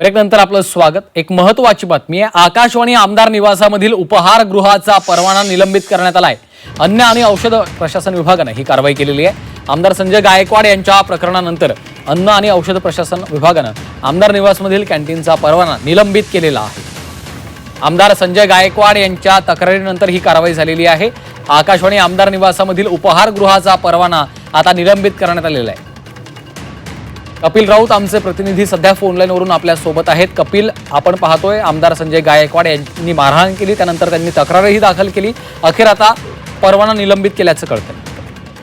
ब्रेकनंतर आपलं स्वागत. एक महत्वाची बातमी आहे. आकाशवाणी आमदार निवासामधील उपहारगृहाचा परवाना निलंबित करण्यात आलाय. अन्न आणि औषध प्रशासन विभागानं ही कारवाई केलेली आहे. आमदार संजय गायकवाड यांच्या प्रकरणानंतर अन्न आणि औषध प्रशासन विभागानं आमदार निवासमधील कॅन्टीनचा परवाना निलंबित केलेला आहे. आमदार संजय गायकवाड यांच्या तक्रारीनंतर ही कारवाई झालेली आहे. आकाशवाणी आमदार निवासामधील उपहारगृहाचा परवाना आता निलंबित करण्यात आलेला आहे. कपिल राऊत आमचे प्रतिनिधी सध्या फोनलाईनवरून आपल्यासोबत आहेत. कपिल आपण पाहतोय आमदार संजय गायकवाड यांनी मारहाण केली त्यानंतर त्यांनी तक्रारही दाखल केली. अखेर आता परवाना निलंबित केल्याचं कळतं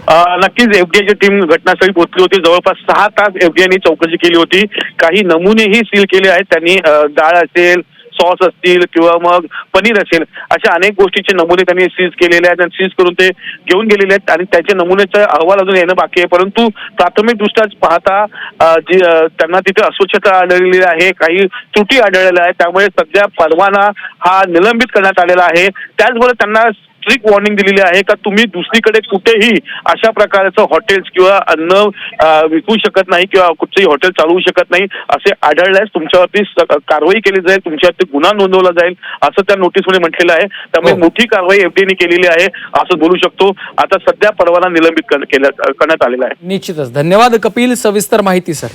नक्कीच एफडीआयची टीम घटनास्थळी पोहोचली होती. जवळपास सहा तास एफडीआयने चौकशी केली होती. काही नमुनेही सील केले आहेत. त्यांनी डाळ असेल सॉस असतील किंवा मग पनीर असेल अशा अनेक गोष्टीचे नमुने त्यांनी सीज केलेले आहेत आणि सीज करून ते घेऊन गेलेले आहेत आणि त्याचे नमुन्याचा अहवाल अजून येणं बाकी आहे. परंतु प्राथमिकदृष्ट्याच पाहता जी त्यांना तिथे अस्वच्छता आढळलेली आहे. काही त्रुटी आढळलेल्या आहेत. त्यामुळे सध्या परवाना हा निलंबित करण्यात आलेला आहे. त्याचबरोबर त्यांना स्ट्रिक्ट वॉर्निंग दिलेली आहे का तुम्ही दुसरीकडे कुठेही अशा प्रकारचं हॉटेल्स किंवा अन्न विकू शकत नाही किंवा कुठचंही हॉटेल चालवू शकत नाही असे आढळल्यास तुमच्यावरती कारवाई केली जाईल तुमच्यावरती गुन्हा नोंदवला जाईल असं त्या नोटीसमध्ये म्हटलेलं आहे. त्यामुळे हो. मोठी कारवाई एफडीने केलेली आहे असं बोलू शकतो. आता सध्या परवाना निलंबित करण्यात आलेला आहे. निश्चितच. धन्यवाद कपिल सविस्तर माहिती सर.